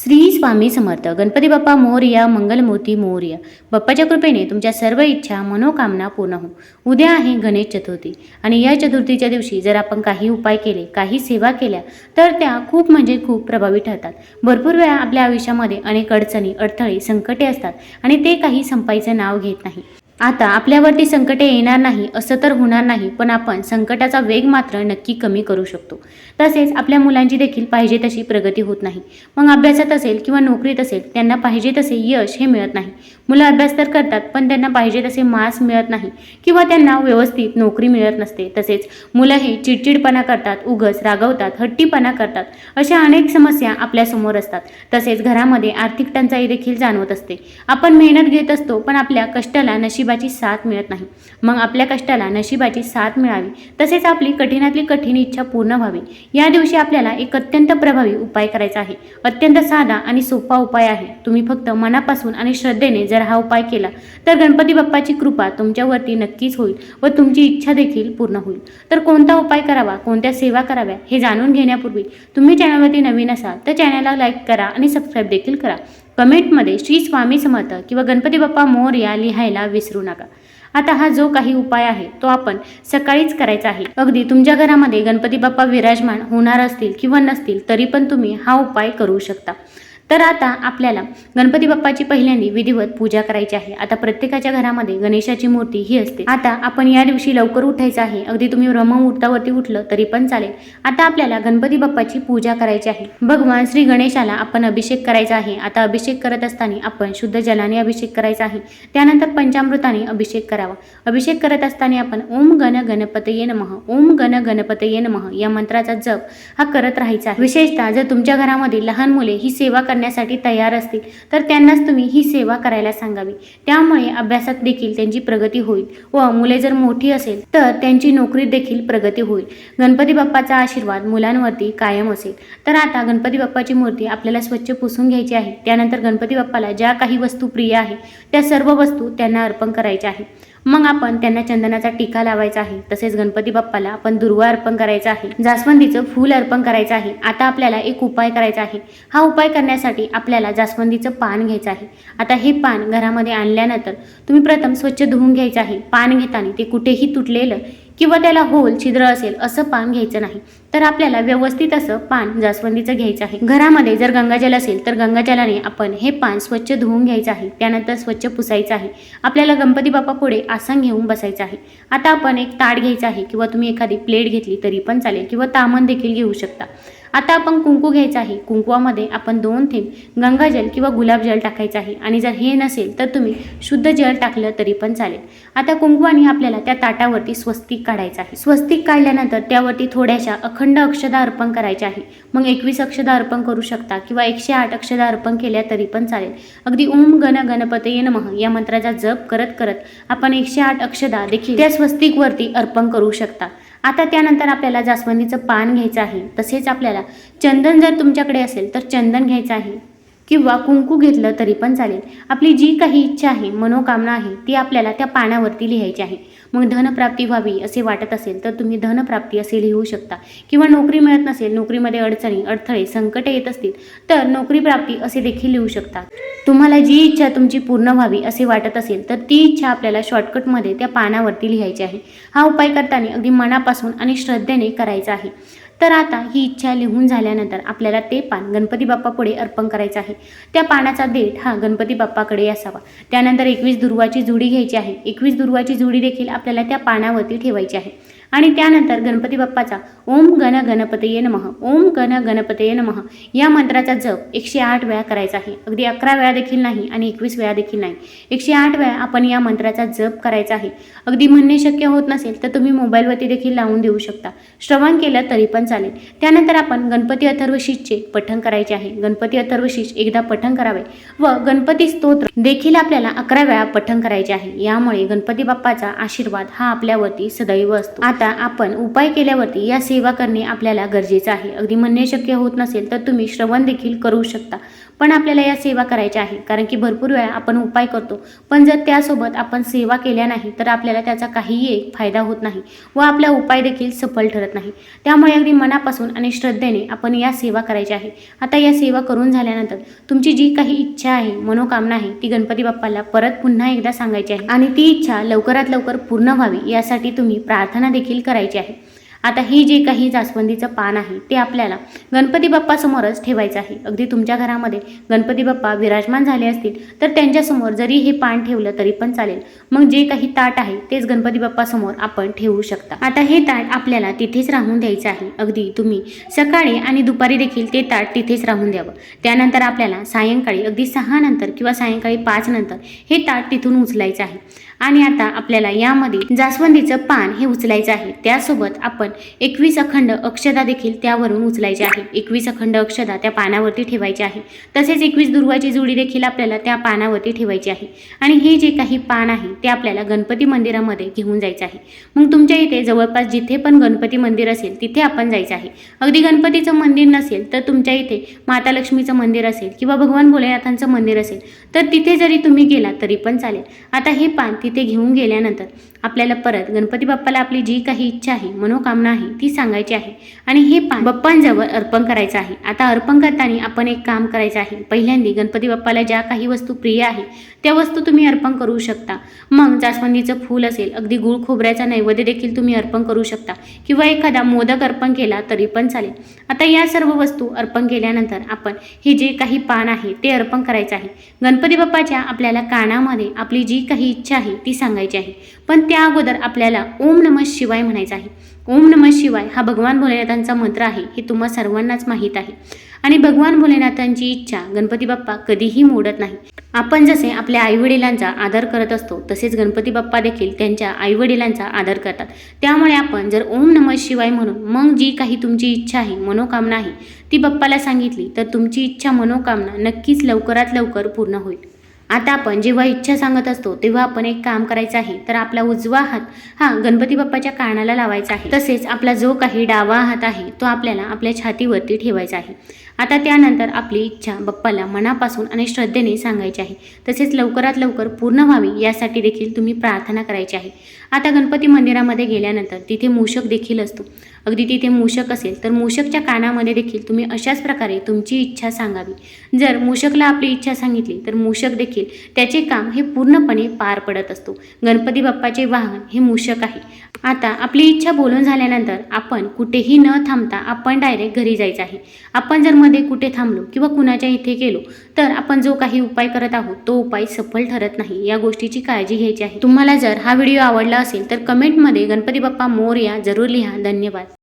श्री स्वामी समर्थ. गणपती बाप्पा मोरया मंगलमूर्ती मोरया. बाप्पाच्या कृपेने तुमच्या सर्व इच्छा मनोकामना पूर्ण हो उद्या आहे गणेश चतुर्थी. आणि या चतुर्थीच्या दिवशी जर आपण काही उपाय केले काही सेवा केल्या तर त्या खूप म्हणजे खूप प्रभावी ठरतात. भरपूर वेळा आपल्या आयुष्यामध्ये अनेक अडचणी अडथळे संकटे असतात आणि ते काही संपायचं नाव घेत नाही. आता आपल्यावरती संकटे येणार नाही असं तर होणार नाही पण आपण संकटाचा वेग मात्र नक्की कमी करू शकतो. तसेच आपल्या मुलांची देखील पाहिजे तशी प्रगती होत नाही. मग अभ्यासात असेल किंवा नोकरीत असेल त्यांना पाहिजे तसे यश हे मिळत नाही. मुलं अभ्यास तर करतात पण त्यांना पाहिजे तसे मार्क्स मिळत नाही किंवा त्यांना व्यवस्थित नोकरी मिळत नसते. तसेच मुलं हे चिडचिडपणा करतात उगस रागवतात हट्टीपणा करतात अशा अनेक समस्या आपल्यासमोर असतात. तसेच घरामध्ये आर्थिक टंचाई देखील जाणवत असते. आपण मेहनत घेत असतो पण आपल्या कष्टाला नशीब नशिबाची साथ मिळत नाही. मग आपल्या कष्टाला नशिबाची साथ मिळावी. तसेच आपली कठीणातली कठीण इच्छा पूर्ण व्हावी. या दिवशी आपल्याला एक अत्यंत प्रभावी उपाय करायचा आहे. अत्यंत साधा आणि सोपा उपाय आहे. तुम्ही फक्त मनापासून आणि श्रद्धेने जर हा उपाय केला तर गणपती बाप्पाची कृपा तुमच्यावरती नक्कीच होईल व तुमची इच्छा देखील पूर्ण होईल. तर कोणता उपाय करावा कोणत्या सेवा कराव्या हे जाणून घेण्यापूर्वी तुम्ही चॅनलवरती नवीन असाल तर चॅनलला लाईक करा आणि सबस्क्राईब देखील करा. कमेंटमध्ये श्री स्वामी समर्थ किंवा गणपती बाप्पा मोर या लिहायला विसरू नका. आता हा जो काही उपाय आहे तो आपण सकाळीच करायचा आहे. अगदी तुमच्या घरामध्ये गणपती बाप्पा विराजमान होणार असतील किंवा नसतील तरी पण तुम्ही हा उपाय करू शकता. तर आता आपल्याला गणपती बाप्पाची पहिल्यांदी विधिवत पूजा करायची आहे. आता प्रत्येकाच्या घरामध्ये गणेशाची मूर्ती ही असते. आता आपण या दिवशी लवकर उठायचं आहे. अगदी तुम्ही ब्रह्ममुहूर्तावरती उठलं तरी पण चालेल. आता आपल्याला गणपती बाप्पाची पूजा करायची आहे. भगवान श्री गणेशाला आपण अभिषेक करायचा आहे. आता अभिषेक करत असताना आपण शुद्ध जलाने अभिषेक करायचा आहे. त्यानंतर पंचामृताने अभिषेक करावा. अभिषेक करत असताना आपण ओम गण गणपतये नमः ओम गण गणपतये नमः या मंत्राचा जप हा करत राहायचा आहे. विशेषतः जर तुमच्या घरामध्ये लहान मुले ही सेवा करण्यासाठी तयार असतील तर त्यांनाच तुम्ही ही सेवा करायला सांगावी. त्यामुळे अभ्यासात देखील त्यांची प्रगती होईल व मुले जर मोठी असेल तर त्यांची नोकरीत देखील प्रगती होईल. गणपती बाप्पाचा आशीर्वाद मुलांवरती कायम असेल. तर आता गणपती बाप्पाची मूर्ती आपल्याला स्वच्छ पुसून घ्यायची आहे. त्यानंतर गणपती बाप्पाला ज्या काही वस्तू प्रिय आहे त्या सर्व वस्तू त्यांना अर्पण करायच्या आहे. मग आपण त्यांना चंदनाचा टीका लावायचा आहे. तसेच गणपती बाप्पाला आपण दुर्वा अर्पण करायचा आहे. जास्वंदीचं फूल अर्पण करायचं आहे. आता आपल्याला एक उपाय करायचा आहे. हा उपाय करण्यासाठी आपल्याला जास्वंदीचं पान घ्यायचं आहे. आता हे पान घरामध्ये आणल्यानंतर तुम्ही प्रथम स्वच्छ धुवून घ्यायचं आहे. पान घेताना ते कुठेही तुटलेलं किंवा त्याला होल छिद्र असेल असं पान घ्यायचं नाही. तर आपल्याला व्यवस्थित असं पान जास्वंदीचं घ्यायचं आहे. घरामध्ये जर गंगाजल असेल तर गंगाजलाने आपण हे पान स्वच्छ धुवून घ्यायचं आहे. त्यानंतर स्वच्छ पुसायचं आहे. आपल्याला गणपती बाप्पा पुढे आसन घेऊन बसायचं आहे. आता आपण एक ताट घ्यायचं आहे किंवा तुम्ही एखादी प्लेट घेतली तरी पण चालेल किंवा तामण देखील घेऊ शकता. आता आपण कुंकू घ्यायचा आहे. कुंकवामध्ये आपण दोन थेंब गंगाजल किंवा गुलाबजल टाकायचं आहे. आणि जर हे नसेल तर तुम्ही शुद्ध जल टाकलं तरी पण चालेल. आता कुंकवाने आपल्याला त्या ताटावरती स्वस्तिक काढायचं आहे. स्वस्तिक काढल्यानंतर त्यावरती थोड्याशा अखंड अक्षदा अर्पण करायच्या आहे. मग एकवीस अक्षदा अर्पण करू शकता किंवा एकशे आठ अक्षदा अर्पण केल्या तरी पण चालेल. अगदी ओम गण गणपतये नमः या मंत्राचा जप करत करत आपण एकशे आठ अक्षदा देखील त्या स्वस्तिकवरती अर्पण करू शकता. आता त्यानंतर आपल्याला जास्वंदीचं पान घ्यायचं आहे. तसेच आपल्याला चंदन जर तुमच्याकडे असेल तर चंदन घ्यायचं आहे. किंवा कुंकू घेतलं तरी पण चालेल. आपली जी काही इच्छा आहे मनोकामना आहे ती आपल्याला त्या पानावरती लिहायची आहे. मग धनप्राप्ती व्हावी असे वाटत असेल तर तुम्ही धनप्राप्ती असे लिहू शकता. किंवा नोकरी मिळत नसेल नोकरीमध्ये अडचणी अडथळे संकटे येत असतील तर नोकरी प्राप्ती असे देखील लिहू शकता. तुम्हाला जी इच्छा तुमची पूर्ण व्हावी असे वाटत असेल तर ती इच्छा आपल्याला शॉर्टकटमध्ये त्या पानावरती लिहायची आहे. हा उपाय करताना अगदी मनापासून आणि श्रद्धेने करायचा आहे. तर आता ही इच्छा लिहून झाल्यानंतर आपल्याला ते पान गणपती बाप्पा पुढे अर्पण करायचं आहे. त्या पानाचा देठ हा गणपती बाप्पाकडे असावा. त्यानंतर एकवीस दुर्वाची जुडी घ्यायची आहे. एकवीस दुर्वाची जुडी देखील आपल्याला त्या पानावरती ठेवायची आहे. आणि त्यानंतर गणपती बाप्पाचा ओम गण गणपतये नमः ओम गण गणपतये नमः. या मंत्राचा जप एकशे आठ वेळा करायचा आहे. अगदी अकरा वेळा देखील नाही आणि एकवीस वेळा देखील नाही. एकशे आठ वेळा आपण या मंत्राचा जप करायचा आहे. अगदी म्हणणे शक्य होत नसेल तर तुम्ही मोबाईलवरती देखील लावून देऊ शकता. श्रवण केलं तरी पण चालेल. त्यानंतर आपण गणपती अथर्वशीषचे पठण करायचे आहे. गणपती अथर्वशीष एकदा पठण करावे व गणपती स्तोत्र देखील आपल्याला अकरा वेळा पठण करायचे आहे. यामुळे गणपती बाप्पाचा आशीर्वाद हा आपल्यावरती सदैव असतो. आता आपण उपाय केल्यावरती या सेवा करणे आपल्याला गरजेचं आहे. अगदी म्हणणे शक्य होत नसेल तर तुम्ही श्रवण देखील करू शकता. पण आपल्याला या सेवा करायच्या आहे. कारण की भरपूर वेळा आपण उपाय करतो. पण जर त्यासोबत आपण सेवा केल्या नाही तर आपल्याला त्याचा काहीही एक फायदा होत नाही व आपला उपाय देखील सफल ठरत नाही. त्यामुळे अगदी मनापासून आणि श्रद्धेने आपण या सेवा करायच्या आहे. आता या सेवा करून झाल्यानंतर तुमची जी काही इच्छा आहे मनोकामना आहे ती गणपती बाप्पाला परत पुन्हा एकदा सांगायची आहे. आणि ती इच्छा लवकरात लवकर पूर्ण व्हावी यासाठी तुम्ही प्रार्थना देखील करायची आहे. आता ही जे काही जास्वंदीचं पान आहे ते आपल्याला गणपती बाप्पासमोरच ठेवायचं आहे. अगदी तुमच्या घरामध्ये गणपती बाप्पा विराजमान झाले असतील तर त्यांच्यासमोर जरी हे पान ठेवलं तरी पण चालेल. मग जे काही ताट आहे तेच गणपती बाप्पासमोर आपण ठेवू शकता. आता हे ताट आपल्याला तिथेच राहून द्यायचं आहे. अगदी तुम्ही सकाळी आणि दुपारी देखील ते ताट तिथेच राहून द्यावं. त्यानंतर आपल्याला सायंकाळी अगदी सहा नंतर किंवा सायंकाळी पाच नंतर हे ताट तिथून उचलायचं आहे. आणि आता आपल्याला यामध्ये जास्वंदीचं पान हे उचलायचं आहे. त्यासोबत आपण एकवीस अखंड अक्षदा देखील त्यावरून उचलायची आहे. एकवीस अखंड अक्षदा त्या पानावरती ठेवायची आहे. तसेच एकवीस दुर्वाची जुडी देखील आपल्याला त्या पानावरती ठेवायची आहे. आणि हे जे काही पान आहे ते आपल्याला गणपती मंदिरामध्ये घेऊन जायचं आहे. मग तुमच्या इथे जवळपास जिथे पण गणपती मंदिर असेल तिथे आपण जायचं आहे. अगदी गणपतीचं मंदिर नसेल तर तुमच्या इथे माता लक्ष्मीचं मंदिर असेल किंवा भगवान भोलेनाथांचं मंदिर असेल तर तिथे जरी तुम्ही गेला तरी पण चालेल. आता हे पान तिथे घेऊन गेल्यानंतर आपल्याला परत गणपती बाप्पाला आपली जी काही इच्छा आहे मनोकामना आहे ती सांगायची आहे. आणि हे पान बाप्पांजवळ अर्पण करायचं आहे. आता अर्पण करताना आपण एक काम करायचं आहे. पहिल्यांदा गणपती बाप्पाला ज्या काही वस्तू प्रिय आहे त्या वस्तू तुम्ही अर्पण करू शकता. मग जास्वंदीचं फूल असेल अगदी गुळ खोबऱ्याचा नैवेद्य देखील तुम्ही अर्पण करू शकता. किंवा एखादा मोदक अर्पण केला तरी पण चालेल. आता या सर्व वस्तू अर्पण केल्यानंतर आपण हे जे काही पान आहे ते अर्पण करायचं आहे. गणपती बाप्पाच्या आपल्याला कानामध्ये आपली जी काही इच्छा आहे ती सांगायची आहे. पण त्या अगोदर आपल्याला ओम नमः शिवाय म्हणायचं आहे. ओम नमः शिवाय हा भगवान भोलेनाथांचा मंत्र आहे हे तुम्हा सर्वांनाच माहीत आहे. आणि भगवान भोलेनाथांची इच्छा गणपती बाप्पा कधीही मोडत नाही. आपण जसे आपल्या आईवडिलांचा आदर करत असतो तसेच गणपती बाप्पा देखील त्यांच्या आईवडिलांचा आदर करतात. त्यामुळे आपण जर ओम नमः शिवाय म्हणून मग जी काही तुमची इच्छा आहे मनोकामना आहे ती बाप्पाला सांगितली तर तुमची इच्छा मनोकामना नक्कीच लवकरात लवकर पूर्ण होईल. आता आपण जेव्हा इच्छा सांगत असतो तेव्हा आपण एक काम करायचं आहे. तर आपला उजवा हात हा गणपती बाप्पाच्या कानाला लावायचा आहे. तसेच आपला जो काही डावा हात आहे तो आपल्याला आपल्या छातीवरती ठेवायचा आहे. आता त्यानंतर आपली इच्छा बाप्पाला मनापासून आणि श्रद्धेने सांगायची आहे. तसेच लवकरात लवकर पूर्ण व्हावी यासाठी देखील तुम्ही प्रार्थना करायची आहे. आता गणपती मंदिरामध्ये गेल्यानंतर तिथे मूषक देखील असतो. अगदी तिथे मूषक असेल तर मूषकच्या कानामध्ये देखील तुम्ही अशाच प्रकारे तुमची इच्छा सांगावी. जर मूषकला आपली इच्छा सांगितली तर मूषक देखील त्याचे काम हे पूर्णपणे पार पडत असतो. गणपती बाप्पाचे वाहन हे मूषक आहे. आता आपली इच्छा बोलून झाल्यानंतर आपण कुठेही न थांबता आपण डायरेक्ट घरी जायचं आहे. आपण जर मध्ये कुठे थांबलो किंवा कुणाच्या इथे गेलो तर आपण जो काही उपाय करत आहोत तो उपाय सफल ठरत नाही या गोष्टीची काळजी घ्यायची आहे. तुम्हाला जर हा व्हिडिओ आवडला असेल तर कमेंटमध्ये गणपती बाप्पा मोर या जरूर लिहा. धन्यवाद.